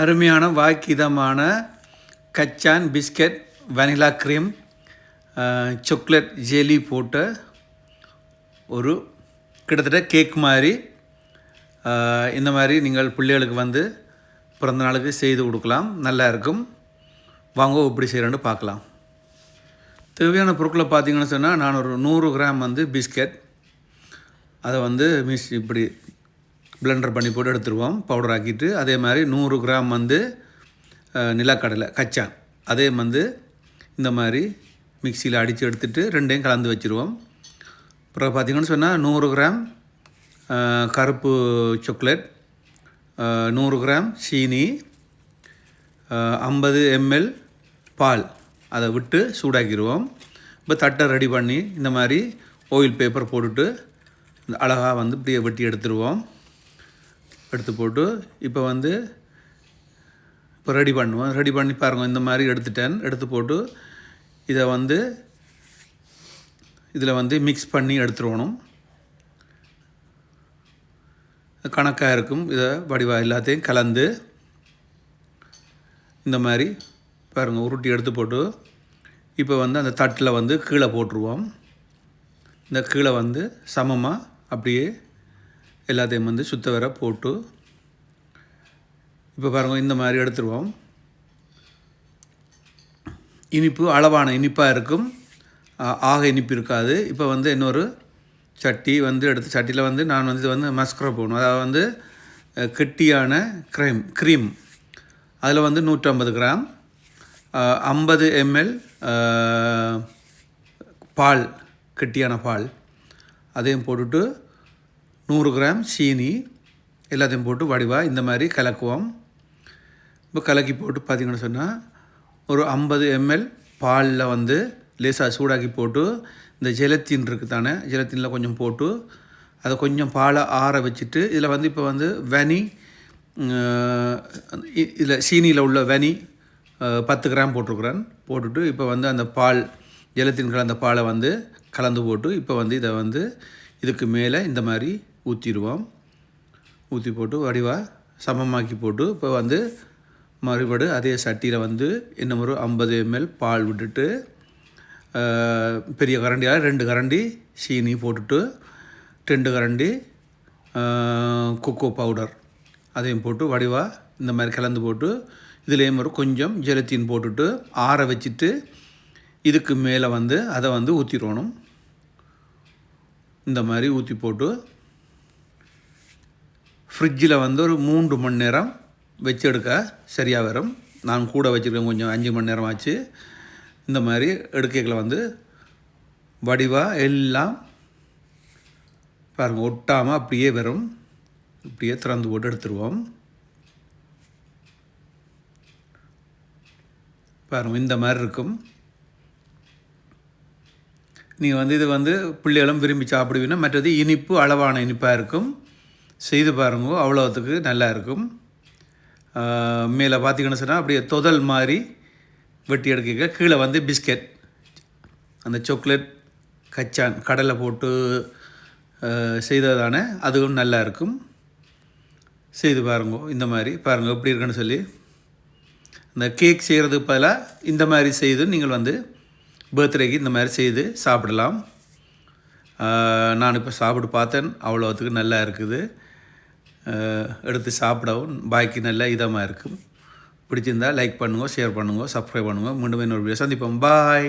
அருமையான வாக்கிதமான கச்சான் biscuit vanilla cream chocolate jelly போட்ட ஒரு கிட்டத்தட்ட கேக் மாதிரி இந்த மாதிரி நீங்கள் பிள்ளைகளுக்கு வந்து பிறந்த நாளுக்கு செய்து கொடுக்கலாம். நல்லா இருக்கும். வாங்க எப்படி செய்கிறேன்னு பார்க்கலாம். தேவையான பொருட்களை பார்த்தீங்கன்னு சொன்னால் நான் ஒரு நூறு கிராம் வந்து பிஸ்கட். அதை வந்து மிஸ் இப்படி பிளெண்டர் பண்ணி போட்டு எடுத்துருவோம். பவுடர் ஆக்கிட்டு அதே மாதிரி நூறு கிராம் வந்து நிலக்கடலை கச்சான் அதே வந்து இந்த மாதிரி மிக்சியில் அடித்து எடுத்துட்டு ரெண்டையும் கலந்து வச்சுருவோம். அப்புறம் பார்த்திங்கன்னு சொன்னால் நூறு கிராம் கருப்பு சாக்லேட் நூறு கிராம் சீனி ஐம்பது எம்எல் பால். அதை விட்டு சூடாக்கிடுவோம் இப்போ தட்டை ரெடி பண்ணி இந்த மாதிரி ஆயில் பேப்பர் போட்டுட்டு அழகாக வந்து இப்படியே வெட்டி எடுத்துருவோம். எடுத்து போட்டு இப்போ வந்து இப்போ ரெடி பண்ணுவோம். ரெடி பண்ணி பாருங்கள் இந்த மாதிரி எடுத்துட்டேன். எடுத்து போட்டு இதை வந்து இதில் வந்து மிக்ஸ் பண்ணி எடுத்துருவணும். கணக்காக இருக்கும். இதை வடிவாக எல்லாத்தையும் கலந்து இந்த மாதிரி பாருங்கள் உருட்டி எடுத்து போட்டு இப்போ வந்து அந்த தட்டில் வந்து கீழே போட்டுருவோம். இந்த கீழே வந்து சமமாக அப்படியே எல்லாத்தையும் வந்து சுத்த வர போட்டு இப்போ பாருங்கள் இந்த மாதிரி எடுத்துருவோம். இனிப்பு அளவான இனிப்பாக இருக்கும். ஆக இனிப்பு இருக்காது. இப்போ வந்து இன்னொரு சட்டி வந்து எடுத்து சட்டியில் வந்து நான் வந்து இது வந்து மஸ்கரா போடணும். அதாவது வந்து கெட்டியான க்ரைம் க்ரீம் அதில் வந்து நூற்றம்பது கிராம் ஐம்பது எம்எல் பால் கெட்டியான பால். அதையும் போட்டுட்டு நூறு கிராம் சீனி எல்லாத்தையும் போட்டு வடிவாக இந்த மாதிரி கலக்குவோம். இப்போ கலக்கி போட்டு பார்த்தீங்கன்னு சொன்னால் ஒரு ஐம்பது எம்எல் பாலில் வந்து லேசாக சூடாக்கி போட்டு இந்த ஜெலத்தின் இருக்குது தானே ஜெலத்தினில் கொஞ்சம் போட்டு அதை கொஞ்சம் பாலை ஆற வச்சுட்டு இதில் வந்து இப்போ வந்து வெனி இதில் சீனியில் உள்ள வெனி பத்து கிராம் போட்டிருக்குறேன். போட்டுட்டு இப்போ வந்து அந்த பால் ஜெலத்தின் கலந்த பாலை வந்து கலந்து போட்டு இப்போ வந்து இதை வந்து இதுக்கு மேலே இந்த மாதிரி ஊற்றிடுவோம் ஊற்றி போட்டு வடிவாக சமமாக்கி போட்டு இப்போ வந்து மறுபடி அதே சட்டியில் வந்து இன்னும் ஒரு ஐம்பது எம்எல் பால் விட்டுட்டு பெரிய கரண்டியால் ரெண்டு கரண்டி சீனி போட்டுட்டு ரெண்டு கரண்டி கொக்கோ பவுடர் அதையும் போட்டு வடிவாக இந்த மாதிரி கலந்து போட்டு இதுலேயும் ஒரு கொஞ்சம் ஜெலத்தின் போட்டுட்டு ஆற வச்சுட்டு இதுக்கு மேலே வந்து அதை வந்து ஊற்றிடணும் இந்த மாதிரி ஊற்றி போட்டு ஃப்ரிட்ஜில் வந்து ஒரு மூன்று மணி நேரம் வச்சு எடுக்க சரியாக வரும். நான் கூட வச்சுருக்கேன் கொஞ்சம் அஞ்சு மணி நேரம் ஆச்சு. இந்த மாதிரி எடுக்கைகளை வந்து வடிவாக எல்லாம் பாருங்கள் ஒட்டாமல் அப்படியே வரும். இப்படியே திறந்து போட்டு எடுத்துருவோம். பாருங்கள் இந்த மாதிரி இருக்கும். நீங்கள் வந்து இது வந்து பிள்ளைகளும் விரும்பி சாப்பிடுவீங்கன்னா மற்றது இனிப்பு அளவான இனிப்பாக இருக்கும். செய்து பாருங்க அவ்வளோத்துக்கு நல்லா இருக்கும். மேலே பார்த்தீங்கன்னு சொன்னால் அப்படியே தொதல் மாதிரி வெட்டி எடுக்க கீழே வந்து பிஸ்கட் அந்த சாக்லேட் கச்சான் கடலை போட்டு ஆஹ் செய்ததானே அதுவும் நல்லா இருக்கும். செய்து பாருங்க இந்த மாதிரி பாருங்கள் எப்படி இருக்குன்னு சொல்லி. இந்த கேக் செய்கிறதுக்கு பதிலாக இந்த மாதிரி செய்து நீங்கள் வந்து பர்த்டேக்கு இந்த மாதிரி செய்து சாப்பிடலாம். நான் இப்போ சாப்பிட்டு பார்த்தேன் அவ்வளோத்துக்கு நல்லா இருக்குது. எடுத்து சாப்பிடவும் பாக்கி நல்லா இதமாக இருக்கும். பிடிச்சிருந்தா லைக் பண்ணுங்க ஷேர் பண்ணுங்க சப்ஸ்கிரைப் பண்ணுங்க. மீண்டும் இன்னொரு வீடியோ சந்திப்போம். பாய்